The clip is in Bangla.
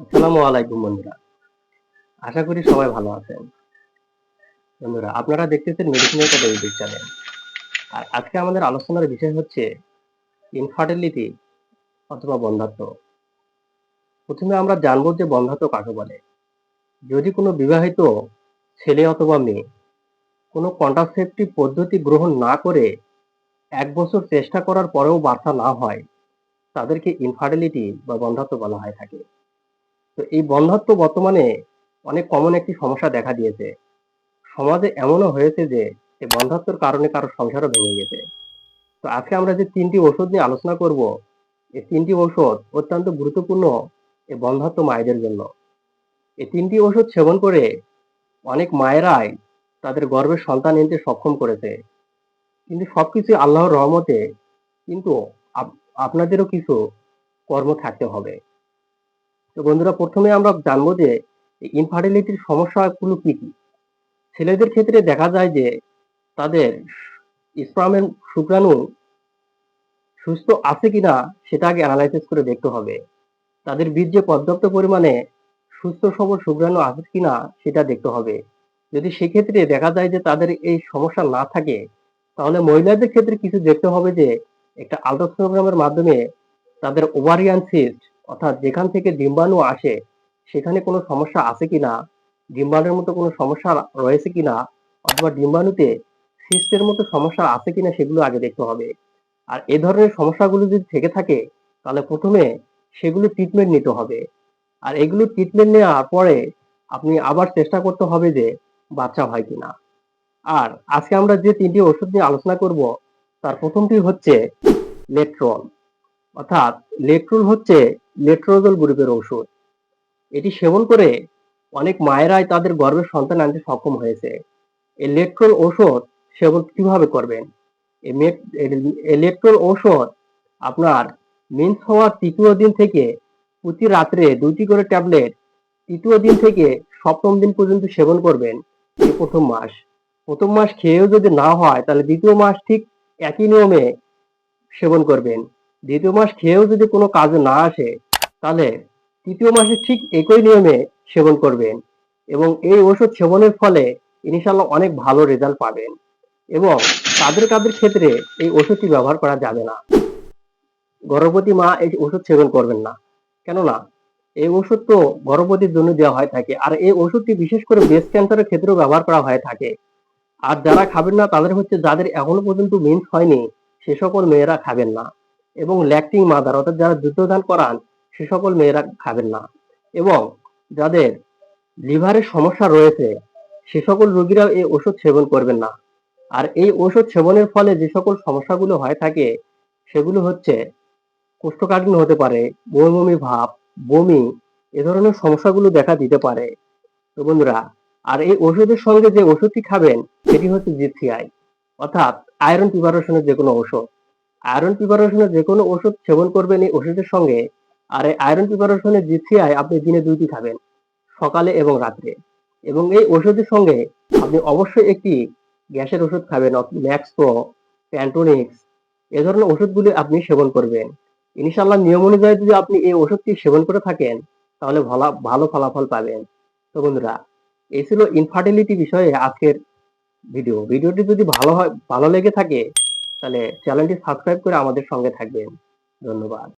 আসসালামু আলাইকুম বন্ধুরা। আশা করি সবাই ভালো আছেন। বন্ধুরা, আপনারা দেখতেছেন মেডিসিনের কথা ইউটিউব চ্যানেল আর আজকে আমাদের আলোচনার বিষয় হচ্ছে ইনফার্টিলিটি অথবা বন্ধাত্ব প্রথমে আমরা জানব যে বন্ধাত্ব কাকে বলে। যদি কোনো বিবাহিত ছেলে অথবা মেয়ে কোনো কন্ট্রাসেপটিভ পদ্ধতি গ্রহণ না করে এক বছর চেষ্টা করার পরেও বাচ্চা না হয়, তাদেরকে ইনফার্টিলিটি বা বন্ধাত্ব বলা হয় থাকে। তো এই বন্ধাত্ব বর্তমানে অনেক কমন একটি সমস্যা দেখা দিয়েছে। সমাজে এমনও হয়েছে যে এই বন্ধাত্বর কারণে কারও সংসারও ভেঙে গেছে। তো আজকে আমরা যে তিনটি ওষুধ নিয়ে আলোচনা করব এই তিনটি ওষুধ অত্যন্ত গুরুত্বপূর্ণ এই বন্ধাত্ব মায়েদের জন্য। এই তিনটি ওষুধ সেবন করে অনেক মায়েরাই তাদের গর্ভের সন্তান নিতে সক্ষম করেছে। কিন্তু সবকিছু আল্লাহর রহমতে কিন্তু আপ- আপনাদেরও কিছু কর্ম থাকতে হবে। তো বন্ধুরা প্রথমে আমরা জানব যে ইনফার্টিলিটির সমস্যাগুলো কি কি? ছেলেদের ক্ষেত্রে দেখা যায় যে তাদের স্পার্মের শুক্রাণু সুস্থ আছে কিনা সেটা আগে অ্যানালাইসিস করে দেখতে হবে। তাদের বীর্যে পর্যাপ্ত পরিমাণে সুস্থ সবল শুক্রাণু আছে কিনা সেটা দেখতে হবে। যদি সেক্ষেত্রে দেখা যায় যে তাদের এই সমস্যা না থাকে, তাহলে মহিলাদের ক্ষেত্রে কিছু দেখতে হবে যে একটা আলট্রাসোনোগ্রামের মাধ্যমে তাদের ওভারিয়ান সিস্ট অর্থাৎ যেখান থেকে ডিম্বাণু আসে, সেখানে কোনো সমস্যা আছে কিনা, ডিম্বাণুর মতো কোনো সমস্যা রয়েছে কিনা, অথবা ডিম্বাণুতে সিস্টের মতো সমস্যা আছে কিনা সেগুলো আগে দেখতে হবে। আর এ ধরনের সমস্যাগুলো যদি থেকে থাকে, তাহলে প্রথমে সেগুলো ট্রিটমেন্ট নিতে হবে। আর এগুলো ট্রিটমেন্ট নেওয়ার পরে আপনি আবার চেষ্টা করতে হবে যে বাচ্চা হয় কিনা। আর আজকে আমরা যে তিনটি ওষুধ নিয়ে আলোচনা করব, তার প্রথমটি হচ্ছে লেট্রল। অর্থাৎ লেট্রল হচ্ছে লেট্রোজল গ্রুপের ওষুধ এটি সেবন করে অনেক মায়েরাই তাদের গর্ভের সন্তান আনতে সক্ষম হয়েছে। এই লেট্রল ঔষধ সেবন কীভাবে করবেন? মেট- ঔষধ আপনার মিন্স হওয়ার তৃতীয় দিন থেকে প্রতি রাত্রে দুইটি করে ট্যাবলেট তৃতীয় দিন থেকে সপ্তম দিন পর্যন্ত সেবন করবেন এই প্রথম মাস। প্রথম মাস খেয়েও যদি না হয়, তাহলে দ্বিতীয় মাস ঠিক একই নিয়মে সেবন করবেন। দ্বিতীয় মাস খেয়েও যদি কোনো কাজে না আসে, তাহলে তৃতীয় মাসে ঠিক একই নিয়মে সেবন করবেন এবং এই ওষুধ সেবনের ফলে ইনশাল্লাহ অনেক ভালো রেজাল্ট পাবেন এবং তাদের কাদের ক্ষেত্রে এই ওষুধটি ব্যবহার করা যাবে না। গর্ভবতী মা এই ওষুধ সেবন করবেন না। কেননা, এই ওষুধ তো গর্ভবতীর জন্য দেওয়া হয় থাকে আর এই ওষুধটি বিশেষ করে ব্রেস্ট ক্যান্সারের ক্ষেত্রেও ব্যবহার করা হয়ে থাকে। আর যারা খাবেন না, তাদের হচ্ছে যাদের এখনও পর্যন্ত মিন্স হয়নি, সে সকল মেয়েরা খাবেন না। এবং ল্যাকটিং মাদার অর্থাৎ যারা দুগ্ধদান করান, সে সকল মেয়েরা খাবেন না। এবং যাদের লিভারের সমস্যা রয়েছে, সে সকল রোগীরাও এই ওষুধ সেবন করবেন না। আর এই ওষুধ সেবনের ফলে যে সকল সমস্যাগুলো হয়ে থাকে, সেগুলো হচ্ছে কোষ্ঠকাঠিন্য হতে পারে, বমি ভাব, বমি, এ ধরনের সমস্যাগুলো দেখা দিতে পারে। তো বন্ধুরা, আর এই ওষুধের সঙ্গে যে ওষুধটি খাবেন, সেটি হচ্ছে জিসিআই অর্থাৎ আয়রন প্রিপারেশনের যে কোনো ওষুধ আয়রন প্রিপারেশনের যে কোনো ওষুধ সেবন করবেন এই ওষুধের সঙ্গে। আর এই আয়রন প্রিপারেশনের জিসিআই আপনি দিনে দুইটি খাবেন, সকালে এবং রাত্রে। এবং এই ওষুধের সঙ্গে আপনি অবশ্যই একটি গ্যাসের ওষুধ খাবেন ম্যাক্স প্যান্টোনিক্স এ ধরনের ওষুধগুলি আপনি সেবন করবেন। ইনশাল্লাহ নিয়ম অনুযায়ী যদি আপনি এই ওষুধটি সেবন করে থাকেন, তাহলে ভালো ভালো ফলাফল পাবেন। তো বন্ধুরা, এই ছিল ইনফার্টিলিটি বিষয়ে আজকের ভিডিও ভিডিওটি যদি ভালো হয়, ভালো লেগে থাকে তাহলে চ্যানেলটি সাবস্ক্রাইব করে আমাদের সঙ্গে থাকবেন। ধন্যবাদ।